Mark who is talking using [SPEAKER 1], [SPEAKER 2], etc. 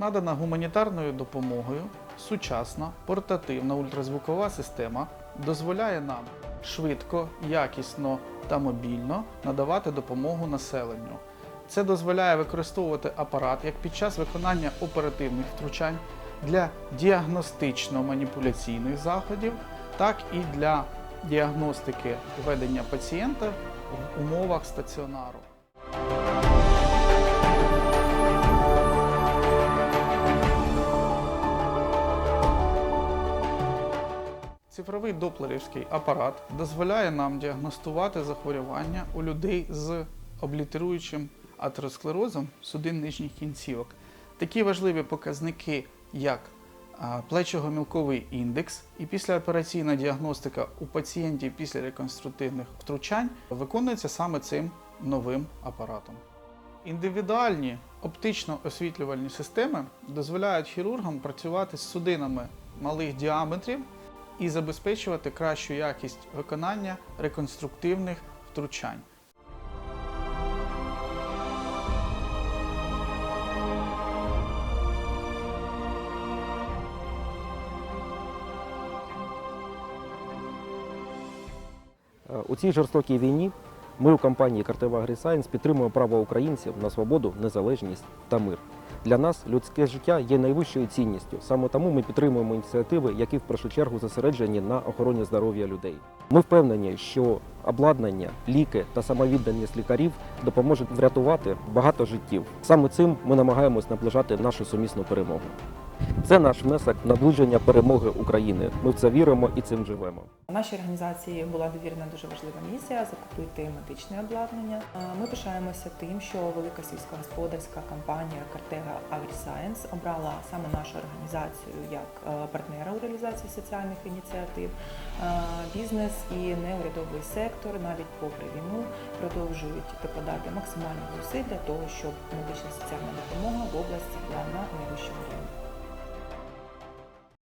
[SPEAKER 1] Надана гуманітарною допомогою сучасна портативна ультразвукова система дозволяє нам швидко, якісно та мобільно надавати допомогу населенню. Це дозволяє використовувати апарат як під час виконання оперативних втручань для діагностично-маніпуляційних заходів, так і для діагностики ведення пацієнта в умовах стаціонару. Цифровий доплерівський апарат дозволяє нам діагностувати захворювання у людей з облітеруючим атеросклерозом судин нижніх кінцівок. Такі важливі показники, як плечого-мілковий індекс і післяопераційна діагностика у пацієнтів після реконструктивних втручань, виконується саме цим новим апаратом. Індивідуальні оптично освітлювальні системи дозволяють хірургам працювати з судинами малих діаметрів і забезпечувати кращу якість виконання реконструктивних втручань.
[SPEAKER 2] У цій жорстокій війні ми у компанії Картева AgriScience підтримуємо право українців на свободу, незалежність та мир. Для нас людське життя є найвищою цінністю. Саме тому ми підтримуємо ініціативи, які в першу чергу зосереджені на охороні здоров'я людей. Ми впевнені, що обладнання, ліки та самовідданість лікарів допоможуть врятувати багато життів. Саме цим ми намагаємось наближати нашу сумісну перемогу. Це наш внесок наближення перемоги України. Ми в це віримо і цим живемо.
[SPEAKER 3] Нашій організації була довірена дуже важлива місія закупити медичне обладнання. Ми пишаємося тим, що велика сільськогосподарська компанія Картега AgriScience обрала саме нашу організацію як е, партнера у реалізації соціальних ініціатив. Бізнес і неурядовий сектор навіть попри війну продовжують докладати максимальних зусиль для того, щоб медична соціальна допомога в області була на найвищому рівні.